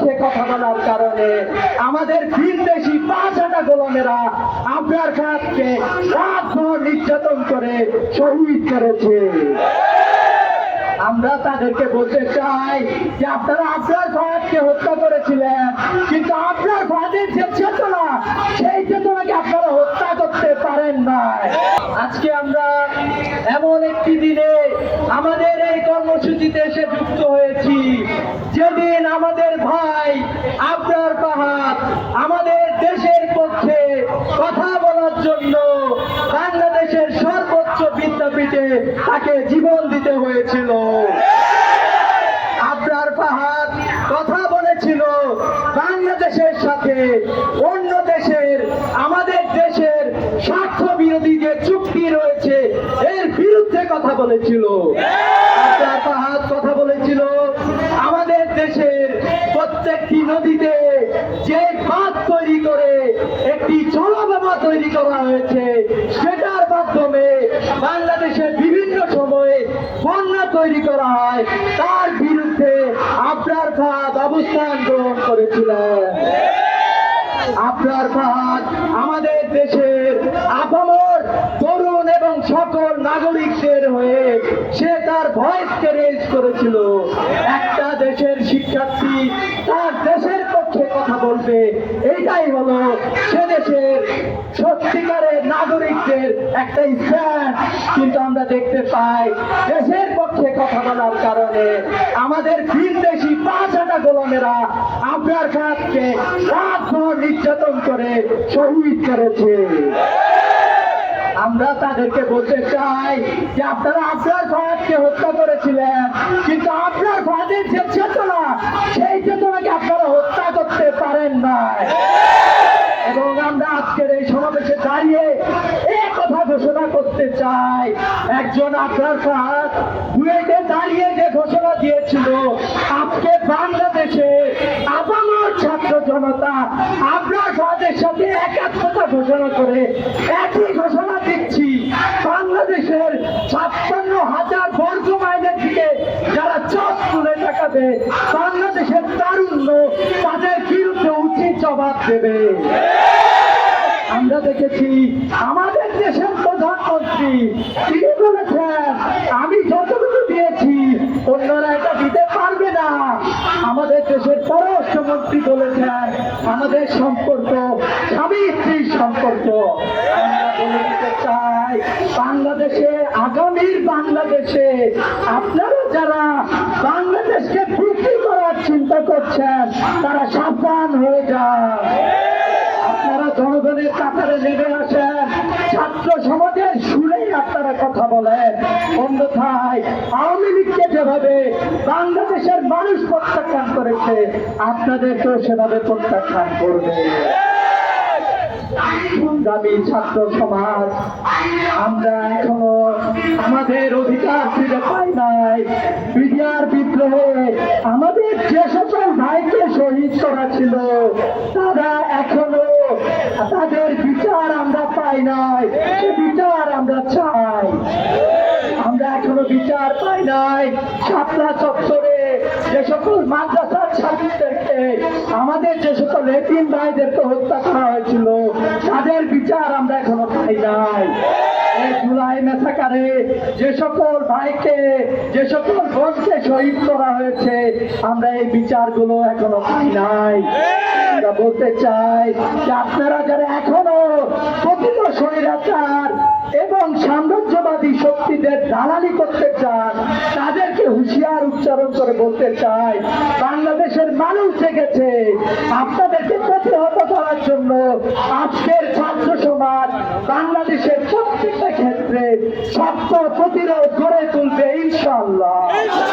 পক্ষে কথা বলার কারণে আমাদের ভিনদেশি পাঁচ হাজার গোলামেরা আপনার খানকে নির্যাতন করে শহীদ করেছে। আমরা তাদেরকে বলতে চাই যে আপনারা আপনার খানকে হত্যা করেছিলেন, কিন্তু আমাদের এই কর্মসূচিতে এসে যুক্ত হয়েছি। যেদিন আমাদের ভাই আপনার পাহাড় আমাদের দেশের পক্ষে কথা বলার জন্য বাংলাদেশের সর্বোচ্চ বিদ্যাপীঠে তাকে জীবন দিতে হয়েছিল আবরার ফাহাদ কথা বলেছিল বাংলাদেশের সাথে অন্য দেশের আমাদের দেশের স্বার্থ বিরোধী যে চুক্তি রয়েছে এর বিরুদ্ধে কথা বলেছিল। ফাহাদ কথা বলেছিল, আমাদের দেশের প্রত্যেকটি নদীতে যে বাঁধ তৈরি করে, একটি জলবাবা তৈরি করা হয়েছে, সেটার মাধ্যমে বাংলাদেশের বিভিন্ন সময়ে বন্যা তৈরি করা হয়। তার বিরুদ্ধে আপনার ফাঁদ অবস্থান গ্রহণ করেছিলেন। আপনার ফাঁদ আমাদের দেশের আপামর তরুণ এবং সকল নাগরিকদের হয়ে সে তার ভয়েসকে রেজ করেছিল। একটা দেশের শিক্ষার্থী তার দেশের পক্ষে কথা বলবে। এটাই হলো সে দেশের সত্যিকারের নাগরিকদের একটা স্ট্যান্ড কিন্তু আমরা দেখতে পাই, দেশের পক্ষে কথা বলার কারণে আমাদের ভিনদেশি পাঁচ হাটা গোলামেরা আপনার কাছকে রাতভর নির্যাতন করে শহীদ করেছে। আমরা তাদেরকে বলতে চাই যে আপনারা আপনার ফাঁদকে হত্যা করেছিলেন, কিন্তু আপনার ফাঁদের যে চেতনা, সেই চেতনাকে আপনারা হত্যা করতে পারেন না এবং আমরা আজকের এই সমাবেশে দাঁড়িয়ে এই কথা ঘোষণা করতে চাই। একজন আপনার বুয়েটে দাঁড়িয়ে যে ঘোষণা দিয়েছিল, আজকে জনতা আপনার ফাঁদের সাথে একাত্মতা ঘোষণা করে একই ঘোষণা দিচ্ছি। বাংলাদেশের ছাপ্পান্ন হাজার বর্গ মাইলের দিকে যারা চোখ তুলে তাকাবে, বাংলাদেশের তারুণ্য তাদের বিরুদ্ধে উচিত জবাব দেবে। আমরা দেখেছি, আমাদের দেশের প্রধানমন্ত্রী তিনি বলেছেন, আমি যতটুকু দিয়েছি, অন্যরা বলেছেন, আমাদের সম্পর্ক স্বামী স্ত্রীর সম্পর্ক চাই, বাংলাদেশে, আগামীর বাংলাদেশে আপনারা যারা বাংলাদেশকে বিক্রি করার চিন্তা করছেন, তারা সাবধান হয়ে যান। আপনারা জনগণের কাতারে নেমে আসেন। ছাত্র সমাজের সুরেই আপনারা কথা বলেন। অন্যথায় আওয়ামী লীগকে যেভাবে বাংলাদেশের মানুষ প্রত্যাখ্যান করেছে, আপনাদেরকেও সেভাবে প্রত্যাখ্যান করবে। সংগ্রামী ছাত্র সমাজ, আমরা এখনও আমাদের অধিকার ফিরে পাই নাই। বিডিআর বিদ্রোহে আমাদের যে সকল ভাইকে শহীদ করা ছিল তারা এখনও তাদের বিচার আমরা পাই নাই সে বিচার আমরা চাই আমরা এখনও বিচার পাই নাই। ছাত্রা চত্বরে যে সকল মাদ্রাসার ছাত্রীদেরকে, আমাদের যে সকল এতিম ভাইদেরকে হত্যা করা হয়েছিল, তাদের বিচার আমরা এখনও পাই নাই। জুলাই মেসাকারে যে সকল ভাইকে, যে সকল বোনকে শহীদ করা হয়েছে, আমরা এই বিচারগুলো এখনও পাই নাই। আমরা বলতে চাই যে আপনারা যারা এখনও প্রকৃত স্বৈরাচার এবং সাম্রাজ্যবাদী শক্তিদের দালালি করতে চান, তাদেরকে হুঁশিয়ার উচ্চারণ করে বলতে চাই, বাংলাদেশের মানুষ জেগেছে। আপনাদেরকে প্রতিহত করার জন্য আজকের ছাত্র সমাজ বাংলাদেশের প্রত্যেকটা ক্ষেত্রে শক্ত প্রতিরোধ গড়ে তুলবে ইনশাল্লাহ